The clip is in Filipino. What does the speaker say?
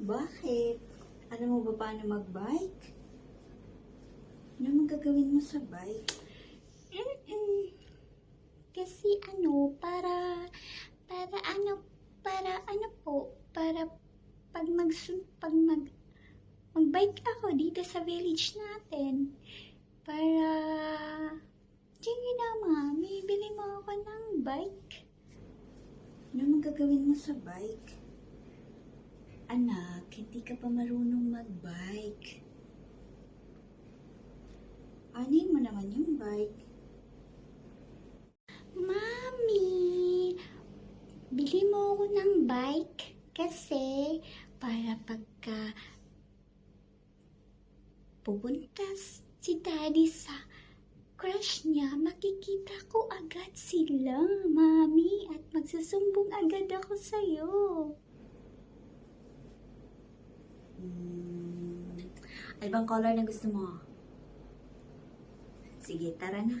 Bakit? Alam mo ba paano mag-bike? Ano magagawin mo sa bike? Mm-mm. Kasi ano, para, para ano, para ano po, para pag mag, pag mag, mag-bike ako dito sa village natin, para, sige na mami, bili mo ako ng bike. Ano magagawin mo sa bike? Anak, hindi ka pa marunong mag-bike. Anin mo naman yung bike. Mami, bili mo ako ng bike kasi para pagka pupunta si daddy sa crush niya, makikita ko agad sila, mami, at magsusumbong agad ako sa'yo. Hmm, ano color na gusto mo? Sige, tara na.